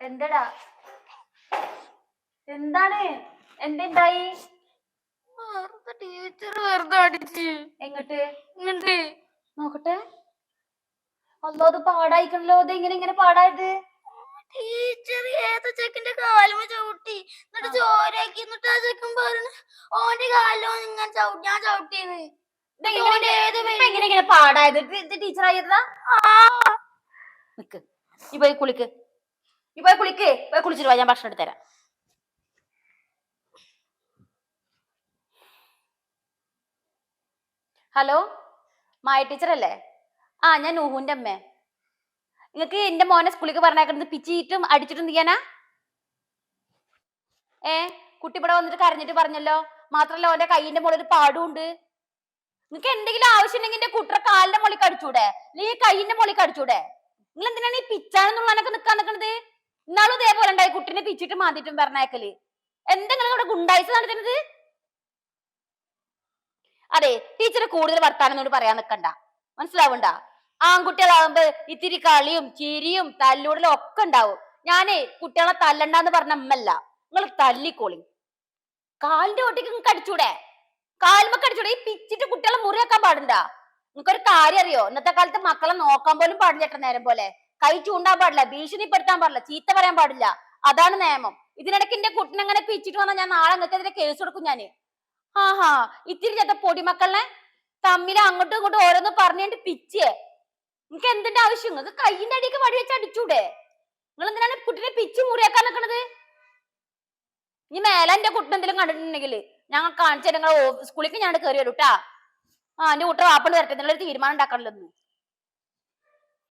എന്തടാ? എന്താണ്? എന്തുണ്ടായി? ടീച്ചർ വെറുതെ അടിച്ച്. എങ്ങട്ട്? ഇങ്ങണ്ട് നോക്കട്ടെ. അല്ലോ അത് പാടായിക്കണല്ലോ. അത് എങ്ങനെ ഇങ്ങനെ പാടായത്? ടീച്ചർ ഏതോ ചെക്കന്റെ കാലുമ ചവിട്ടി. എന്നിട്ട് ചോരാക്കി എന്നിട്ട് ആ ചെക്കൻ പറഞ്ഞു ഓന്റെ കാലോ ഞാൻ ചവിട്ടി ഞാൻ ചവിട്ടിയെന്ന്. എങ്ങനെ ഇങ്ങനെ പാടായത്. ടീച്ചർ ആയിരുന്നാ? നിക്ക്. നീ പോയി കുളിക്ക്. നീ പോയി കുളിക്ക്. പോയി കുളിച്ചിട്ട് വാ ഞാൻ ഭക്ഷണം എടുത്ത് തരാം. ഹലോ? മായ ടീച്ചർ അല്ലേ? ആ ഞാൻ നൂഹുന്റെ അമ്മേ നിങ്ങക്ക് എന്റെ മോനെ സ്കൂളിലേക്ക് പറഞ്ഞേക്കുന്നത് പിച്ചിട്ടും അടിച്ചിട്ടും ചെയ്യാനാ? ഏ? കുട്ടി ഇവിടെ വന്നിട്ട് കരഞ്ഞിട്ട് പറഞ്ഞല്ലോ. മാത്രല്ല ഓന്റെ കൈയിന്റെ മുകളിൽ ഒരു പാടുണ്ട് നിങ്ങക്ക് എന്തെങ്കിലും ആവശ്യം ഉണ്ടെങ്കിൽ എന്റെ കുട്ടിയുടെ കാലിന്റെ മുകളിൽ കടിച്ചൂടെ? അല്ലെങ്കിൽ കൈയിന്റെ മുകളിൽ കടിച്ചൂടെ? നിങ്ങൾ എന്തിനാണ് ഈ പിച്ചാനെന്നുള്ളതൊക്കെ നിക്കാൻ നിക്കണത് ഇന്നാളും ഇതേപോലെ ഉണ്ടായി. കുട്ടീനെ പിച്ചിട്ട് മാന്തിട്ടും പറഞ്ഞേക്കൽ എന്തെങ്കിലും ഇവിടെ ഗുണ്ടായിച്ച് നടത്തുന്നത്? അതെ ടീച്ചർ കൂടുതൽ വർത്താനൊന്നും പറയാൻ നിക്കണ്ട മനസ്സിലാവണ്ട? ആൺകുട്ടികളാകുമ്പോ ഇത്തിരി കളിയും ചിരിയും തല്ലൂടലും ഒക്കെ ഉണ്ടാവും. ഞാനേ കുട്ടികളെ തല്ലണ്ടെന്ന് പറഞ്ഞ അമ്മല്ല. നിങ്ങൾ തല്ലിക്കോളി. കാലിന്റെ ഒട്ടിക്ക് നിങ്ങൾക്ക് അടിച്ചൂടെ കാൽമൊക്കെ അടിച്ചൂടെ ഈ പിച്ചിട്ട് കുട്ടികളെ മുറിയാക്കാൻ പാടുണ്ടാ? നിനക്കൊരു കാര്യം അറിയോ? ഇന്നത്തെ കാലത്ത് മക്കളെ നോക്കാൻ പോലും പാടില്ല ചേട്ടൻ നേരം പോലെ. കൈ ചൂണ്ടാൻ പാടില്ല ഭീഷണിപ്പെടുത്താൻ പാടില്ല ചീത്ത പറയാൻ പാടില്ല. അതാണ് നിയമം. ഇതിനിടയ്ക്ക് എന്റെ കുട്ടിനെ അങ്ങനെ പിച്ചിട്ട് വന്നാൽ ഞാൻ നാളെ നിങ്ങൾക്കെതിരെ കേസ് കൊടുക്കും ഞാൻ. ഹാ ഇത്തിരി ചേട്ട പൊടിമക്കളെ തമ്മിൽ അങ്ങോട്ടും ഇങ്ങോട്ടും ഓരോന്ന് പറഞ്ഞിട്ട് പിച്ചേ നിങ്ങക്ക് എന്തിന്റെ ആവശ്യം? നിങ്ങൾക്ക് കൈയിന്റെ അടിക്ക് വടി വെച്ച് അടിച്ചൂടെ? നിങ്ങൾ എന്തിനാണ് കുട്ടിനെ പിച്ച് മുറിയാക്കാൻ നിൽക്കണത് ഇനി മേലെ എന്റെ കുട്ടി എന്തെങ്കിലും കണ്ടിട്ടുണ്ടെങ്കിൽ ഞങ്ങൾ കാണിച്ചു തരാം. സ്കൂളിലേക്ക് ഞാൻ കയറി വരൂട്ടാ ആ എന്റെ കുട്ടി വാപ്പണ്ട് വരട്ടെ. നിങ്ങളൊരു തീരുമാനം ഉണ്ടാക്കണല്ലോ